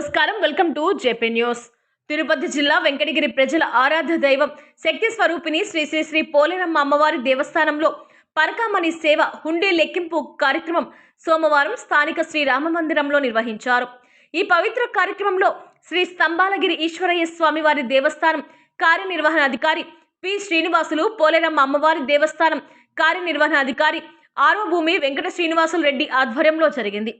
నమస్కారం. Welcome to JP news. Tirupati జిల్లా వెంకటగిరి ప్రజల ఆరాధ్య దైవం శక్తి స్వరూపిణి శ్రీ శ్రీ శ్రీ పోలేరమ్మ అమ్మవారి దేవస్థానంలో పరకామణి సేవ హుండీ లెక్కింపు కార్యక్రమం సోమవారం స్థానిక శ్రీ రామ మందిరంలో నిర్వహించారు. ఈ పవిత్ర కార్యక్రమంలో శ్రీ స్తంభాలగిరి ఈశ్వరయ్య స్వామివారి దేవస్థానం కార్యనిర్వహణాధికారి పి. శ్రీనివాసులు పోలేరమ్మ అమ్మవారి దేవస్థానం కార్యనిర్వహణాధికారి అధికారి వెంకట శ్రీనివాసులు రెడ్డి ఆధ్వర్యంలో జరిగింది.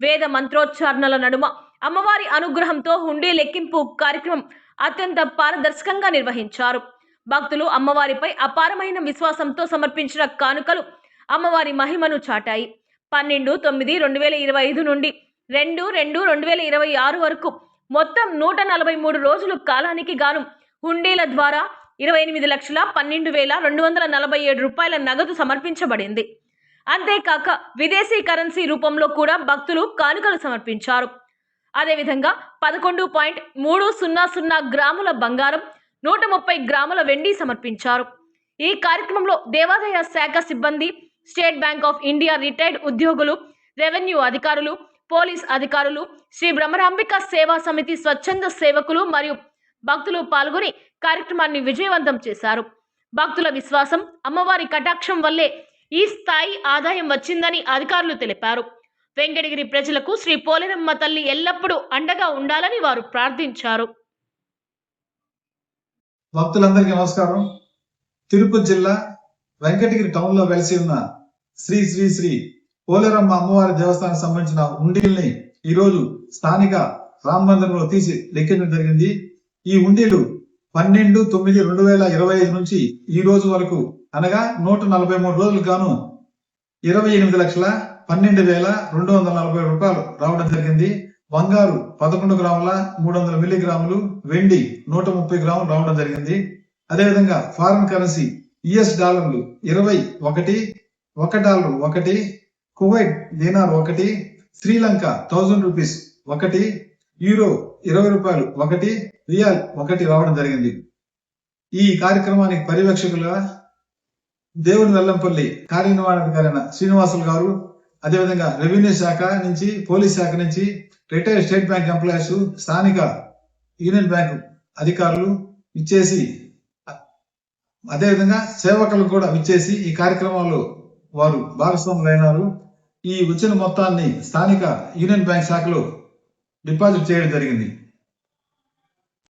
వేద మంత్రోచ్చారణల నడుమ అమ్మవారి అనుగ్రహంతో హుండీ లెక్కింపు కార్యక్రమం అత్యంత పారదర్శకంగా నిర్వహించారు. భక్తులు అమ్మవారిపై అపారమైన విశ్వాసంతో సమర్పించిన కానుకలు అమ్మవారి మహిమను చాటాయి. పన్నెండు తొమ్మిది రెండు వేల ఇరవై ఐదు నుండి రెండు రెండు రెండు వేల ఇరవై ఆరు వరకు మొత్తం నూట నలభై మూడు రోజులు కాలానికి గాను హుండీల ద్వారా ఇరవై ఎనిమిది లక్షల పన్నెండు వేల రెండు వందల నలభై ఏడు రూపాయల నగదు సమర్పించబడింది. అంతేకాక విదేశీ కరెన్సీ రూపంలో కూడా భక్తులు కానుకలు సమర్పించారు. అదేవిధంగా పదకొండు పాయింట్ మూడు సున్నా సున్నా గ్రాముల బంగారం నూట ముప్పై గ్రాముల వెండి సమర్పించారు. ఈ కార్యక్రమంలో దేవాదాయ శాఖ సిబ్బంది State Bank of India retired ఉద్యోగులు రెవెన్యూ అధికారులు పోలీస్ అధికారులు శ్రీ బ్రహ్మరాంబిక సేవా సమితి స్వచ్ఛంద సేవకులు మరియు భక్తులు పాల్గొని కార్యక్రమాన్ని విజయవంతం చేశారు. భక్తుల విశ్వాసం అమ్మవారి కటాక్షం వల్లే ఈ స్థాయి ఆదాయం వచ్చిందని అధికారులు తెలిపారు. వెంకటగిరి ప్రజలకు శ్రీ పోలేరమ్మ తల్లి ఎల్లప్పుడూ అండగా ఉండాలని వారు ప్రార్థించారు. భక్తులందరికీ నమస్కారం. తిరుపతి జిల్లా వెంకటగిరి టౌన్లో వెలిసి ఉన్న శ్రీ శ్రీ శ్రీ పోలేరమ్మ అమ్మవారి దేవస్థానం సంబంధించిన ఉండీల్ని ఈ రోజు స్థానిక రామ మందిరంలో తీసి లెక్కించడం జరిగింది. ఈ ఉండీలు పన్నెండు తొమ్మిది రెండు వేల ఇరవై ఐదు నుంచి ఈ రోజు వరకు అనగా నూట నలభై మూడు రోజులకు గాను ఇరవై ఎనిమిది లక్షల పన్నెండు వేల రెండు వందల నలభై రూపాయలు రావడం జరిగింది. బంగారు పదకొండు గ్రాముల మూడు వందల మిల్లీగ్రాములు వెండి నూట ముప్పై గ్రాములు రావడం జరిగింది. అదేవిధంగా ఫారిన్ కరెన్సీ యుఎస్ డాలర్లు ఇరవై ఒకటి ఒక డాలర్ ఒకటి కువైట్ దీనార్ ఒకటి శ్రీలంక థౌజండ్ రూపీస్ ఒకటి యూరో ఇరవై రూపాయలు ఒకటి రియాల్ ఒకటి రావడం జరిగింది. ఈ కార్యక్రమానికి పర్యవేక్షకులుగా దేవుని వెల్లంపల్లి కార్యనిర్వహణాధికారైన శ్రీనివాసులు గారు అదేవిధంగా రెవెన్యూ శాఖ నుంచి పోలీస్ శాఖ నుంచి రిటైర్డ్ స్టేట్ బ్యాంక్ ఎంప్లాయీస్ స్థానిక యూనియన్ బ్యాంక్ అధికారులు ఇచ్చేసి అదేవిధంగా సేవకులు కూడా ఇచ్చేసి ఈ కార్యక్రమంలో వారు భాగస్వాములైనారు. ఈ వచ్చిన మొత్తాన్ని స్థానిక యూనియన్ బ్యాంక్ శాఖలో డిపాజిట్ చేయడం జరిగింది.